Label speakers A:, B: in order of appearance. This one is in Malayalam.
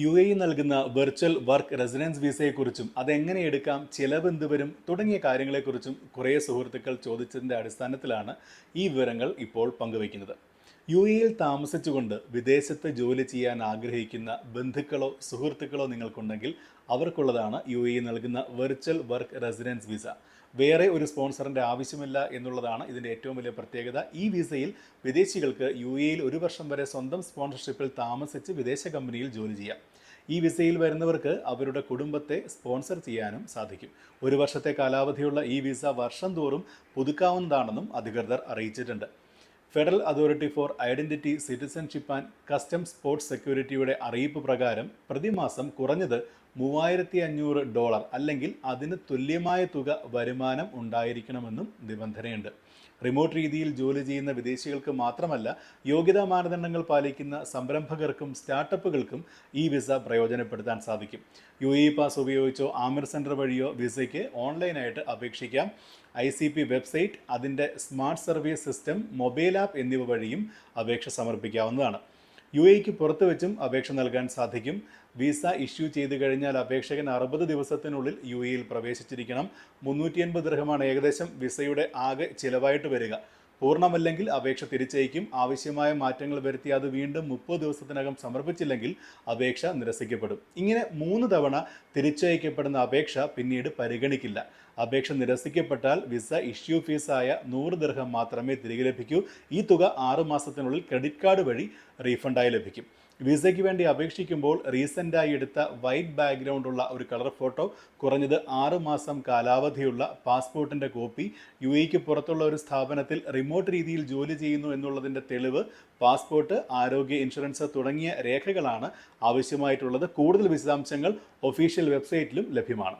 A: യു എ നൽകുന്ന വെർച്വൽ വർക്ക് റെസിഡൻസ് വിസയെക്കുറിച്ചും അതെങ്ങനെ എടുക്കാം ചിലവ് എന്ത് വരും തുടങ്ങിയ കാര്യങ്ങളെക്കുറിച്ചും കുറേ സുഹൃത്തുക്കൾ ചോദിച്ചതിന്റെ അടിസ്ഥാനത്തിലാണ് ഈ വിവരങ്ങൾ ഇപ്പോൾ പങ്കുവയ്ക്കുന്നത്. യു എയിൽ താമസിച്ചുകൊണ്ട് വിദേശത്ത് ജോലി ചെയ്യാൻ ആഗ്രഹിക്കുന്ന ബന്ധുക്കളോ സുഹൃത്തുക്കളോ നിങ്ങൾക്കുണ്ടെങ്കിൽ അവർക്കുള്ളതാണ് യു എ നൽകുന്ന വെർച്വൽ വർക്ക് റെസിഡൻസ് വിസ വേറെ ഒരു സ്പോൺസറിന്റെ ആവശ്യമില്ല എന്നുള്ളതാണ് ഇതിന്റെ ഏറ്റവും വലിയ പ്രത്യേകത. ഈ വിസയിൽ വിദേശികൾക്ക് യു എയിൽ ഒരു വർഷം വരെ സ്വന്തം സ്പോൺസർഷിപ്പിൽ താമസിച്ച് വിദേശ കമ്പനിയിൽ ജോലി ചെയ്യാം. ഈ വിസയിൽ വരുന്നവർക്ക് അവരുടെ കുടുംബത്തെ സ്പോൺസർ ചെയ്യാനും സാധിക്കും. ഒരു വർഷത്തെ കാലാവധിയുള്ള ഈ വിസ വർഷം തോറും പുതുക്കാവുന്നതാണെന്നും അധികൃതർ അറിയിച്ചിട്ടുണ്ട്. Federal authority for identity citizenship and customs sports സെക്യൂരിറ്റിയുടെ അറിയിപ്പ് പ്രകാരം പ്രതിമാസം കുറഞ്ഞത് മൂവായിരത്തി അഞ്ഞൂറ് ഡോളർ അല്ലെങ്കിൽ അതിന് തുല്യമായ തുക വരുമാനം ഉണ്ടായിരിക്കണമെന്നും നിബന്ധനയുണ്ട്. റിമോട്ട് രീതിയിൽ ജോലി ചെയ്യുന്ന വിദേശികൾക്ക് മാത്രമല്ല യോഗ്യതാ മാനദണ്ഡങ്ങൾ പാലിക്കുന്ന സംരംഭകർക്കും സ്റ്റാർട്ടപ്പുകൾക്കും ഈ വിസ പ്രയോജനപ്പെടുത്താൻ സാധിക്കും. യു ഇ പാസ് ഉപയോഗിച്ചോ ആമിർ സെന്റർ വഴിയോ വിസയ്ക്ക് ഓൺലൈനായിട്ട് അപേക്ഷിക്കാം. ഐ സി പി വെബ്സൈറ്റ് അതിന്റെ smart service system mobile app എന്നിവ വഴിയും അപേക്ഷ സമർപ്പിക്കാവുന്നതാണ്. യു എക്ക് പുറത്തു വെച്ചും അപേക്ഷ നൽകാൻ സാധിക്കും. വിസ ഇഷ്യൂ ചെയ്തു കഴിഞ്ഞാൽ അപേക്ഷകൻ അറുപത് ദിവസത്തിനുള്ളിൽ യു എയിൽ പ്രവേശിച്ചിരിക്കണം. മുന്നൂറ്റി എൺപത് ദൃഹമാണ് ഏകദേശം വിസയുടെ ആകെ ചിലവായിട്ട് വരിക. പൂർണമല്ലെങ്കിൽ അപേക്ഷ തിരിച്ചയക്കും. ആവശ്യമായ മാറ്റങ്ങൾ വരുത്തി അത് വീണ്ടും മുപ്പത് ദിവസത്തിനകം സമർപ്പിച്ചില്ലെങ്കിൽ അപേക്ഷ നിരസിക്കപ്പെടും. ഇങ്ങനെ മൂന്ന് തവണ തിരിച്ചയക്കപ്പെടുന്ന അപേക്ഷ പിന്നീട് പരിഗണിക്കില്ല. അപേക്ഷ നിരസിക്കപ്പെട്ടാൽ വിസ ഇഷ്യൂ ഫീസായ നൂറ് ദീർഘം മാത്രമേ തിരികെ ലഭിക്കൂ. ഈ തുക ആറു മാസത്തിനുള്ളിൽ ക്രെഡിറ്റ് കാർഡ് വഴി റീഫണ്ടായി ലഭിക്കും. വിസയ്ക്ക് വേണ്ടി അപേക്ഷിക്കുമ്പോൾ റീസെന്റായി എടുത്ത വൈറ്റ് ബാക്ക്ഗ്രൗണ്ട് ഉള്ള ഒരു കളർ ഫോട്ടോ കുറഞ്ഞത് ആറ് മാസം കാലാവധിയുള്ള പാസ്പോർട്ടിന്റെ കോപ്പി യു എക്ക് പുറത്തുള്ള ഒരു സ്ഥാപനത്തിൽ റിമോട്ട് രീതിയിൽ ജോലി ചെയ്യുന്നു എന്നുള്ളതിന്റെ തെളിവ് പാസ്പോർട്ട് ആരോഗ്യ ഇൻഷുറൻസ് തുടങ്ങിയ രേഖകളാണ് ആവശ്യമായിട്ടുള്ളത്. കൂടുതൽ വിശദാംശങ്ങൾ ഒഫീഷ്യൽ വെബ്സൈറ്റിലും ലഭ്യമാണ്.